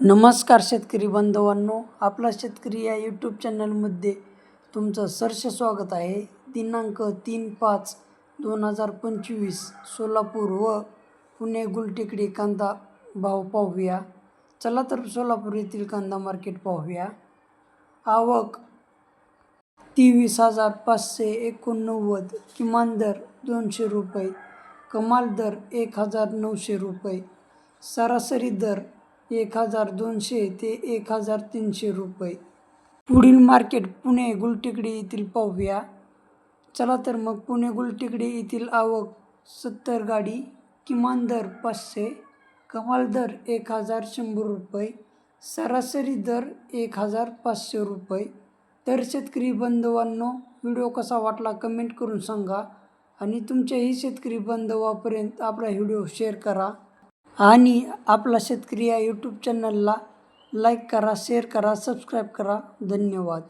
नमस्कार शेतकरी बांधवांनो आपला शेतकरी या यूट्यूब चॅनलमध्ये तुमचं सहर्ष स्वागत आहे. दिनांक तीन पाच दोन हजार पंचवीस सोलापूर व पुणे गुलटेकडी कांदा भाव पाहूया. चला तर सोलापूर येथील कांदा मार्केट पाहूया. आवक तेवीस हजार पाचशे एकोणनव्वद किमान दर दोनशे रुपये कमाल दर एक हजार नऊशे रुपये सरासरी दर एक हजार दोनशे ते एक हजार तीनशे रुपये. पुढील मार्केट पुणे गुलटेकडी येथील पाहूया. चला तर मग पुणे गुलटेकडी येथील आवक सत्तर गाडी किमान दर पाचशे कमाल दर एक हजार शंभर रुपये सरासरी दर एक हजार पाचशे रुपये. तर शेतकरी बंधवांनो व्हिडिओ कसा वाटला कमेंट करून सांगा आणि तुमच्याही शेतकरी बांधवापर्यंत आपला व्हिडिओ शेअर करा. आणि आपला शेतकरी या यूट्यूब चॅनलला लाईक करा शेअर करा सबस्क्राईब करा. धन्यवाद.